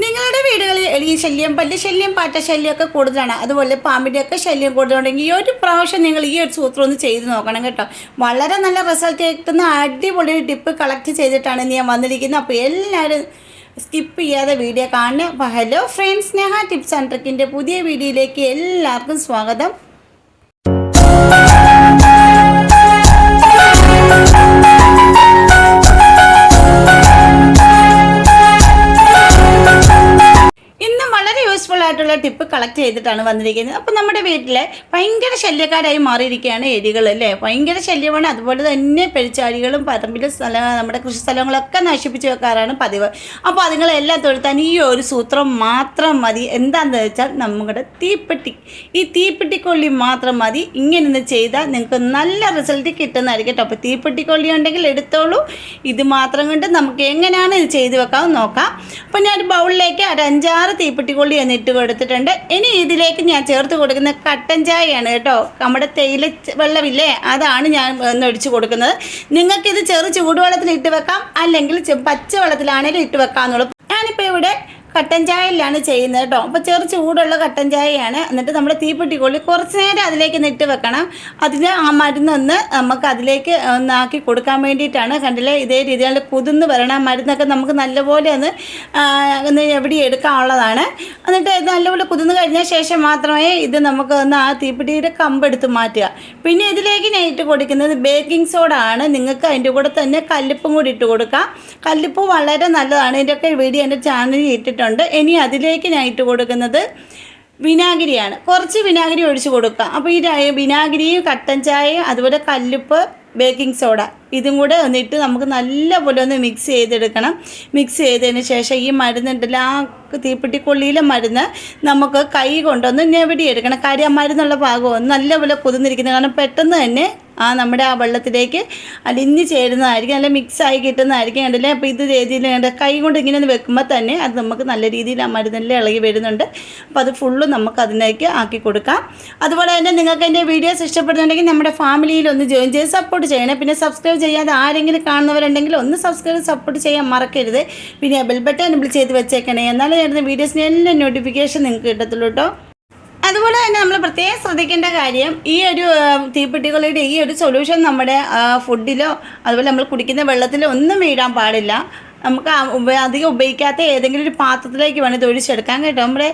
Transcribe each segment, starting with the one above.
നിങ്ങളുടെ വീടുകളിൽ എലി ശല്യം പല്ല് ശല്യം പാറ്റ ശല്യമൊക്കെ കൂടുതലാണ്. അതുപോലെ പാമ്പിന്റെയൊക്കെ ശല്യം കൂടുതലുണ്ടെങ്കിൽ ഈ ഒരു പ്രാവശ്യം നിങ്ങൾ ഈ ഒരു സൂത്രം ഒന്ന് ചെയ്ത് നോക്കണം കേട്ടോ. വളരെ നല്ല റിസൾട്ട് കിട്ടുന്ന അടിപൊളി ഒരു ടിപ്പ് കളക്ട് ചെയ്തിട്ടാണ് ഞാൻ വന്നിരിക്കുന്നത്. അപ്പോൾ എല്ലാവരും സ്കിപ്പ് ചെയ്യാതെ വീഡിയോ കാണുക. അപ്പോൾ hello friends Sneha tips and ട്രിക്കിന്റെ പുതിയ വീഡിയോയിലേക്ക് എല്ലാവർക്കും സ്വാഗതം. ആയിട്ടുള്ള ടിപ്പ് കളക്ട് ചെയ്തിട്ടാണ് വന്നിരിക്കുന്നത്. അപ്പോൾ നമ്മുടെ വീട്ടിൽ ഭയങ്കര ശല്യക്കാരായി മാറിയിരിക്കുകയാണ് എലികൾ അല്ലേ? ഭയങ്കര ശല്യമാണ്. അതുപോലെ തന്നെ പെരിച്ചാഴികളും പറമ്പിലെ സ്ഥല നമ്മുടെ കൃഷി സ്ഥലങ്ങളൊക്കെ നശിപ്പിച്ച് വെക്കാറാണ് പതിവ്. അപ്പോൾ അതുങ്ങളെല്ലാം തൊഴുത്താൻ ഈ ഒരു സൂത്രം മാത്രം മതി. എന്താണെന്ന് വെച്ചാൽ നമ്മുടെ തീപ്പെട്ടി. ഈ തീപ്പെട്ടിക്കൊള്ളി മാത്രം മതി. ഇങ്ങനെ ഒന്ന് ചെയ്താൽ നിങ്ങൾക്ക് നല്ല റിസൾട്ട് കിട്ടുന്നതായിരിക്കും കേട്ടോ. അപ്പോൾ തീപ്പെട്ടിക്കൊള്ളി ഉണ്ടെങ്കിൽ എടുത്തോളൂ. ഇത് മാത്രം കൊണ്ട് നമുക്ക് എങ്ങനെയാണ് ഇത് ചെയ്തു വെക്കാൻ നോക്കാം. അപ്പോൾ ഞാൻ ഒരു ബൗളിലേക്ക് ഒരു അഞ്ചാറ് തീപ്പെട്ടിക്കൊള്ളി എന്ന് ഇട്ട് കൊടുത്തിട്ടുണ്ട്. ഇനി ഇതിലേക്ക് ഞാൻ ചേർത്ത് കൊടുക്കുന്ന കട്ടൻ ചായയാണ് കേട്ടോ. നമ്മുടെ തേയില വെള്ളമില്ലേ? അതാണ് ഞാൻ ഒന്ന് ഒഴിച്ച് കൊടുക്കുന്നത്. നിങ്ങൾക്കിത് ചെറു ചൂടുവെള്ളത്തിൽ ഇട്ട് വെക്കാം. അല്ലെങ്കിൽ പച്ചവെള്ളത്തിലാണെങ്കിലും ഇട്ട് വെക്കാമെന്നുള്ളൂ. ഞാനിപ്പോൾ ഇവിടെ കട്ടൻ ചായയിലാണ് ചെയ്യുന്നത് കേട്ടോ. അപ്പോൾ ചെറു ചൂടുള്ള കട്ടൻ ചായയാണ് എന്നിട്ട് നമ്മുടെ തീപ്പെട്ടിക്കൊള്ളി കുറച്ച് നേരം അതിലേക്ക് നിട്ട് വെക്കണം. അതിന് ആ മരുന്നൊന്ന് നമുക്ക് അതിലേക്ക് ഒന്നാക്കി കൊടുക്കാൻ വേണ്ടിയിട്ടാണ്. കണ്ടില്ലേ? ഇതേ രീതിയിൽ കുതിർന്ന് വരണം മരുന്നൊക്കെ നമുക്ക് നല്ലപോലെ ഒന്ന് ഒന്ന് എവിടെ എടുക്കാനുള്ളതാണ്. എന്നിട്ട് നല്ലപോലെ കുതിർന്ന് കഴിഞ്ഞ ശേഷം മാത്രമേ ഇത് നമുക്ക് ഒന്ന് ആ തീപ്പെട്ടിയുടെ കമ്പെടുത്ത് മാറ്റുക. പിന്നെ ഇതിലേക്ക് ഞാൻ ഇട്ട് കൊടുക്കുന്നത് ബേക്കിംഗ് സോഡ ആണ് നിങ്ങൾക്ക് അതിന്റെ കൂടെ തന്നെ കല്ലുപ്പും കൂടി ഇട്ട് കൊടുക്കാം. കല്ലുപ്പ് വളരെ നല്ലതാണ്. ഇതിന്റെയൊക്കെ വീഡിയോ എന്റെ ചാനലിൽ ഇട്ടിട്ടുണ്ട്. ഇനി അതിലേക്ക് ഞാൻ ഇട്ട് കൊടുക്കുന്നത് വിനാഗിരിയാണ്. കുറച്ച് വിനാഗിരി ഒഴിച്ച് കൊടുക്കുക അപ്പോൾ ഈ വിനാഗിരി വിനാഗിരിയും കട്ടൻ ചായയും അതുപോലെ കല്ലുപ്പ് ബേക്കിംഗ് സോഡ ഇതും കൂടെ ഒന്നിട്ട് നമുക്ക് നല്ലപോലെ ഒന്ന് മിക്സ് ചെയ്തെടുക്കണം. മിക്സ് ചെയ്തതിന് ശേഷം ഈ മരുന്നുണ്ടല്ലോ ആ തീപ്പെട്ടിക്കൊള്ളിയിലെ മരുന്ന് നമുക്ക് കൈ കൊണ്ടൊന്ന് ഞെവിടിയെടുക്കണം. കാര്യം ആ മരുന്നുള്ള ഭാഗം നല്ലപോലെ കുതിർന്നിരിക്കുന്നത് കാരണം പെട്ടെന്ന് തന്നെ ആ നമ്മുടെ ആ വെള്ളത്തിലേക്ക് അലിഞ്ഞ് ചേരുന്നതായിരിക്കും നല്ല മിക്സായി കിട്ടുന്നതായിരിക്കും കണ്ടില്ലേ? അപ്പോൾ ഇത് രീതിയിൽ കൈ കൊണ്ട് ഇങ്ങനെ ഒന്ന് വെക്കുമ്പോൾ തന്നെ അത് നമുക്ക് നല്ല രീതിയിൽ ആ മരുന്നെല്ലാം ഇളകി വരുന്നുണ്ട്. അപ്പോൾ അത് ഫുള്ള് നമുക്ക് അതിലേക്ക് ആക്കി കൊടുക്കാം. അതുപോലെ തന്നെ നിങ്ങൾക്ക് എന്റെ വീഡിയോസ് ഇഷ്ടപ്പെടുന്നുണ്ടെങ്കിൽ നമ്മുടെ ഫാമിലിയിൽ ഒന്ന് ജോയിൻ ചെയ്ത് സപ്പോർട്ട് ചെയ്യണേ. പിന്നെ സബ്സ്ക്രൈബ് ചെയ്യാതെ ആരെങ്കിലും കാണുന്നവരുണ്ടെങ്കിൽ ഒന്ന് സബ്സ്ക്രൈബ് സപ്പോർട്ട് ചെയ്യാൻ മറക്കരുത്. പിന്നെ ബെൽ ബട്ടൺ ചെയ്ത് വെച്ചേക്കണേ. എന്നാലേ വരുന്ന വീഡിയോസിന് എല്ലാം നോട്ടിഫിക്കേഷൻ നിങ്ങൾക്ക് കിട്ടത്തുള്ളൂ കേട്ടോ അതുപോലെ തന്നെ നമ്മൾ പ്രത്യേകം ശ്രദ്ധിക്കേണ്ട കാര്യം ഈ ഒരു തീപ്പെട്ടികളുടെ ഈ ഒരു സൊല്യൂഷൻ നമ്മുടെ ഫുഡിലോ അതുപോലെ നമ്മൾ കുടിക്കുന്ന വെള്ളത്തിലോ ഒന്നും വീഴാൻ പാടില്ല. നമുക്ക് അധികം ഉപയോഗിക്കാത്ത ഏതെങ്കിലും ഒരു പാത്രത്തിലേക്ക് വേണം ഇത് ഒഴിച്ചെടുക്കാൻ കേട്ടോ. നമ്മുടെ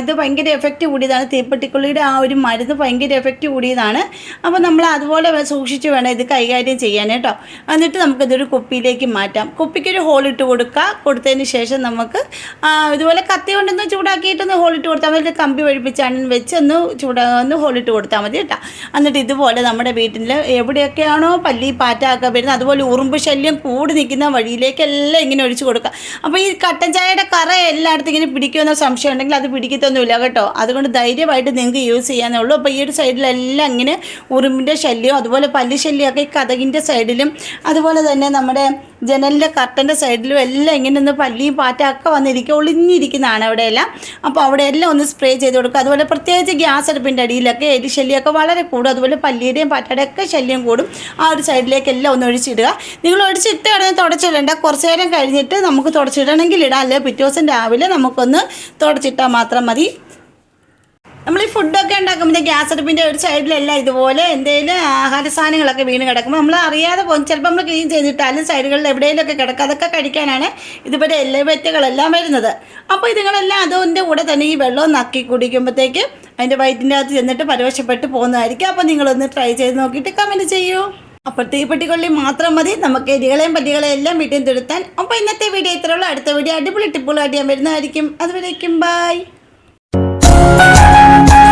ഇത് ഭയങ്കര എഫക്റ്റ് കൂടിയതാണ്. തീപ്പെട്ടിക്കുള്ളിയുടെ ആ ഒരു മരുന്ന് ഭയങ്കര എഫക്റ്റ് കൂടിയതാണ്. അപ്പോൾ നമ്മൾ അതുപോലെ സൂക്ഷിച്ച് വേണം ഇത് കൈകാര്യം ചെയ്യാൻ കേട്ടോ. എന്നിട്ട് നമുക്കിതൊരു കുപ്പിയിലേക്ക് മാറ്റാം. കുപ്പിക്കൊരു ഹോൾ ഇട്ട് കൊടുക്കുക കൊടുത്തതിന് ശേഷം നമുക്ക് ഇതുപോലെ കത്തി കൊണ്ടൊന്ന് ചൂടാക്കിയിട്ടൊന്ന് ഹോൾ ഇട്ട് കൊടുത്താൽ മതി. കമ്പി വഴിപ്പിച്ചാണ് വെച്ച് ഒന്ന് ചൂടാ ഒന്ന് ഹോൾ ഇട്ട് കൊടുത്താൽ മതി കേട്ടോ. എന്നിട്ട് ഇതുപോലെ നമ്മുടെ വീട്ടിൽ എവിടെയൊക്കെയാണോ പല്ലി പാറ്റൊക്കെ വരുന്നത്. അതുപോലെ ഉറുമ്പ് ശല്യം കൂടി നിൽക്കുന്ന വഴിയിലേക്കെല്ലാം ഇങ്ങനെ ഒഴിച്ചു കൊടുക്കുക. അപ്പോൾ ഈ കട്ടൻ ചായയുടെ കറ എല്ലായിടത്തും ഇങ്ങനെ പിടിക്കുമെന്ന സംശയം ഉണ്ടെങ്കിൽ അത് പിടിക്കത്തൊന്നുമില്ല കേട്ടോ. അതുകൊണ്ട് ധൈര്യമായിട്ട് നിങ്ങൾക്ക് യൂസ് ചെയ്യാനേ ഉള്ളൂ. അപ്പോൾ ഈ ഒരു സൈഡിലെല്ലാം ഇങ്ങനെ ഉറുമ്പിന്റെ ശല്യം അതുപോലെ പല്ലി ശല്യമൊക്കെ ഈ കഥകിന്റെ സൈഡിലും അതുപോലെ തന്നെ നമ്മുടെ ജനലിന്റെ കർട്ടന്റെ സൈഡിലും എല്ലാം ഇങ്ങനെ ഒന്ന് പല്ലിയും പാറ്റൊക്കെ വന്നിരിക്കുക ഒളിഞ്ഞിരിക്കുന്നതാണ് അവിടെയെല്ലാം. അപ്പോൾ അവിടെ എല്ലാം ഒന്ന് സ്പ്രേ ചെയ്ത് കൊടുക്കുക അതുപോലെ പ്രത്യേകിച്ച് ഗ്യാസ് അടുപ്പിന്റെ അടിയിലൊക്കെ എരി ശല്യമൊക്കെ വളരെ കൂടും. അതുപോലെ പല്ലിയുടെയും പാറ്റയുടെയും ഒക്കെ ശല്യം കൂടും. ആ ഒരു സൈഡിലേക്ക് എല്ലാം ഒന്ന് ഒഴിച്ചിടുക. നിങ്ങൾ ഒഴിച്ചിട്ട് കിടന്ന് തുടച്ചിടേണ്ട. കുറച്ച് നേരം കഴിഞ്ഞിട്ട് നമുക്ക് തുടച്ചിടണമെങ്കിൽ ഇടാം. അല്ലെങ്കിൽ പിറ്റേ ദിവസം രാവിലെ നമുക്കൊന്ന് തുടച്ചിട്ടാൽ മാത്രം മതി. നമ്മൾ ഈ ഫുഡൊക്കെ ഉണ്ടാക്കുമ്പോൾ ഗ്യാസ് അടുപ്പിന്റെ ഒരു സൈഡിലെല്ലാം ഇതുപോലെ എന്തെങ്കിലും ആഹാര സാധനങ്ങളൊക്കെ വീണ് കിടക്കുമ്പോൾ നമ്മൾ അറിയാതെ പോകും. ചിലപ്പോൾ നമ്മൾ ക്ലീൻ ചെയ്തിട്ടാലും സൈഡുകളിൽ എവിടെയെങ്കിലുമൊക്കെ കിടക്കുക അതൊക്കെ കഴിക്കാനാണ് ഇതുപോലെ എല്ലവറ്റുകളെല്ലാം വരുന്നത്. അപ്പോൾ ഇതുങ്ങളെല്ലാം അതിന്റെ കൂടെ തന്നെ ഈ വെള്ളം നക്കി കുടിക്കുമ്പോഴത്തേക്ക് അതിന്റെ വയറ്റിന്റെ അകത്ത് ചെന്നിട്ട് പരവശപ്പെട്ട് പോകുന്നതായിരിക്കും. അപ്പോൾ നിങ്ങളൊന്ന് ട്രൈ ചെയ്ത് നോക്കിയിട്ട് കമന്റ് ചെയ്യൂ. അപ്പോൾ തീപ്പെട്ടിക്കൊള്ളി മാത്രം മതി. നമുക്ക് എരികളെയും പല്ലികളെയും എല്ലാം വീട്ടിൽ തിരുത്താൻ അപ്പോൾ ഇന്നത്തെ വീഡിയോ ഇത്രയുള്ളൂ അടുത്ത വീഡിയോ അടിപൊളി ടിപ്പുകളായിട്ട് ഞാൻ വരുന്നതായിരിക്കും. അതുവരേക്കും ബൈ 啊！